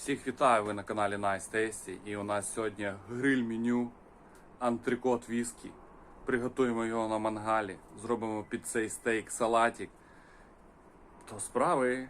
Всіх вітаю, ви на каналі Nice Tasty і у нас сьогодні гриль меню, антрикот віскі. Приготуємо його на мангалі, зробимо під цей стейк салатик. То справи.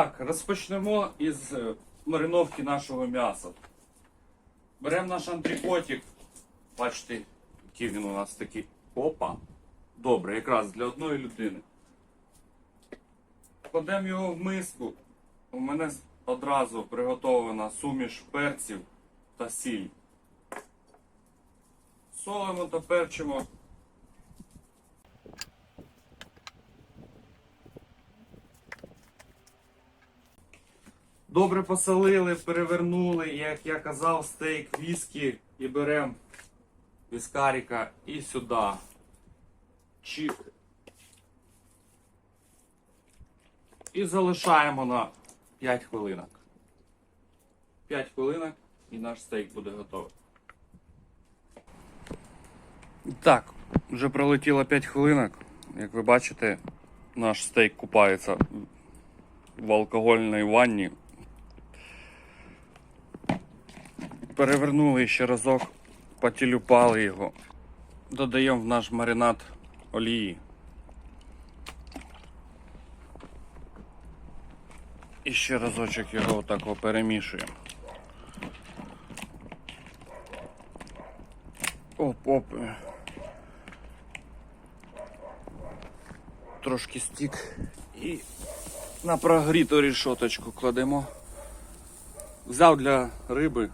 Так, розпочнемо із е, мариновки нашого м'яса. Беремо наш антрикотик. Бачите, який він у нас такий. Опа. Добре, якраз для одної людини. Кладемо його в миску. У мене одразу приготовлена суміш перців та сіль. Солимо та перчимо. Добре посолили, перевернули, як я казав, стейк віскі і беремо віскаріка і сюди. Чик. І залишаємо на 5 хвилинок. 5 хвилинок і наш стейк буде готовий. Так, вже пролетіло 5 хвилинок. Як ви бачите, наш стейк купається в алкогольній ванні. Перевернули ще разок, потілюпали його. Додаємо в наш маринад олії. І ще разочок його отак перемішуємо. Оп-оп. Трошки стік і на прогріту рішоточку кладемо. Взяв для риби,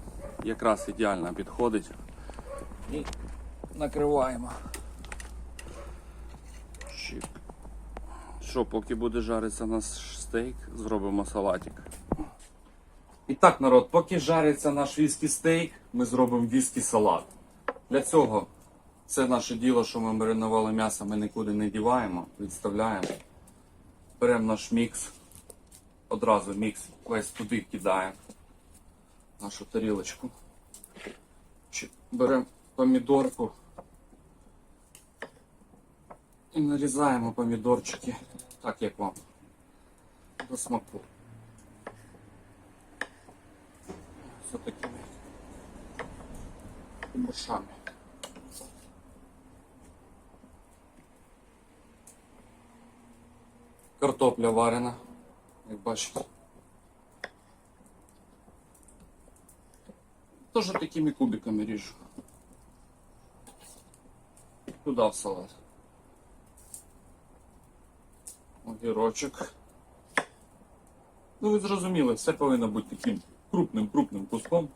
якраз ідеально підходить. І накриваємо. Чик. Що, поки буде жаритися наш стейк, зробимо салатик. І так, народ, поки жариться наш віскі стейк, ми зробимо віскі салат. Для цього це наше діло, що ми маринували м'ясо, ми нікуди не діваємо, відставляємо. Беремо наш мікс, одразу мікс весь туди кидаємо нашу тарілочку. Беремо помідорку і нарізаємо помідорчики, так як вам до смаку. Ось такими кубушами. Картопля варена, як бачите. Тоже такими кубиками ріжу. Туда в салат. Огірочок. Ну, ви зрозуміли, все повинно бути таким крупним-крупним куском.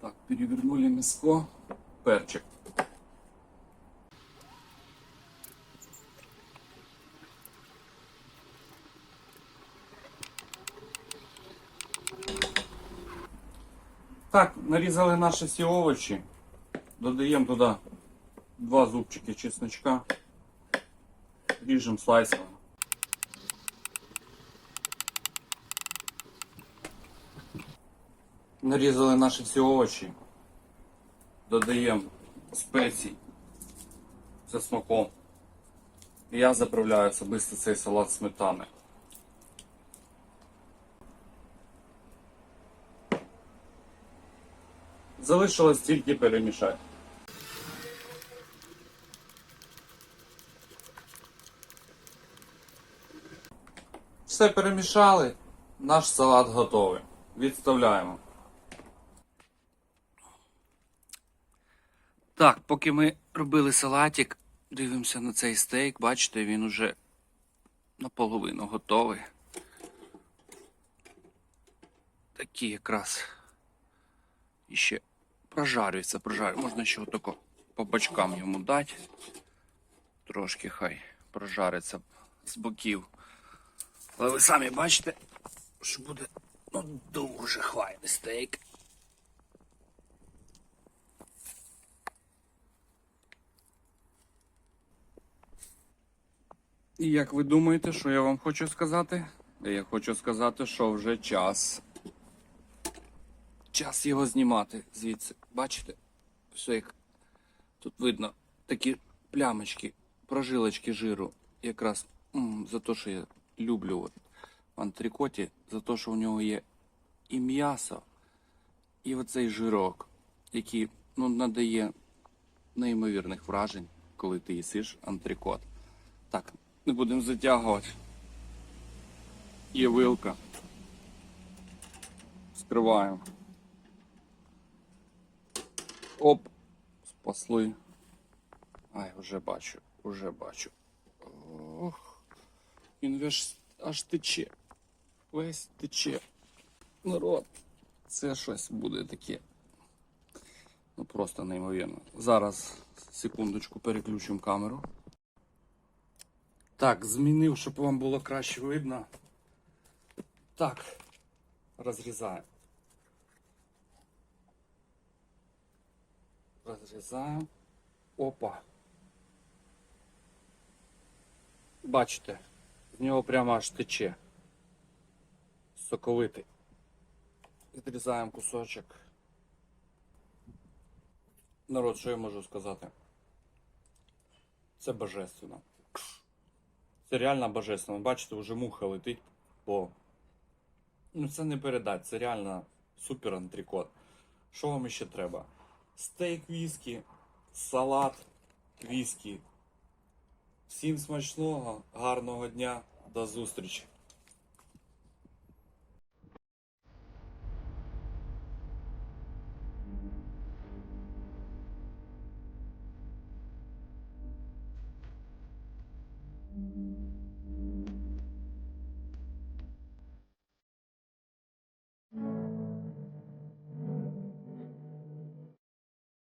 Так, перевернули миско. Перчик. Так, нарізали наші всі овочі. Додаємо туди два зубчики чесночка. Ріжемо слайсами. Нарізали наші всі овочі. Додаємо спецій за смаком. Я заправляю особисто цей салат сметани. Залишилось тільки перемішати. Все перемішали, наш салат готовий. Відставляємо. Так, поки ми робили салатик, дивимося на цей стейк, бачите, він уже наполовину готовий. Такий якраз ще Прожарюється, прожарюється. Можна ще отако по бочкам йому дати. Трошки хай прожариться з боків. Але ви самі бачите, що буде ну, дуже хвайний стейк. І як ви думаєте, що я вам хочу сказати? Я хочу сказати, що вже час Час його знімати звідси. Бачите? Все як тут видно такі плямочки, прожилочки жиру. Якраз м, за те, що я люблю от, в антрикоті, за те, що у нього є і м'ясо, і оцей жирок, який ну, надає неймовірних вражень, коли ти їсиш антрикот. Так, не будемо затягувати. Є вилка. Скриваємо. Оп, спасли. Ай, вже бачу, вже бачу. Ох, він аж тече. Весь тече. Народ, це щось буде таке. Ну просто неймовірно. Зараз секундочку переключимо камеру. Так, змінив, щоб вам було краще видно. Так, розрізаємо. Розрізаємо. Опа. Бачите, з нього прямо аж тече. Соковитий. Відрізаємо кусочок. Народ, що я можу сказати? Це божественно. Це реально божественно. Бачите, вже муха летить по. Ну це не передать, це реально супер антрикот. Що вам ще треба? Стейк віскі, салат віскі. Всім смачного, гарного дня, до зустрічі!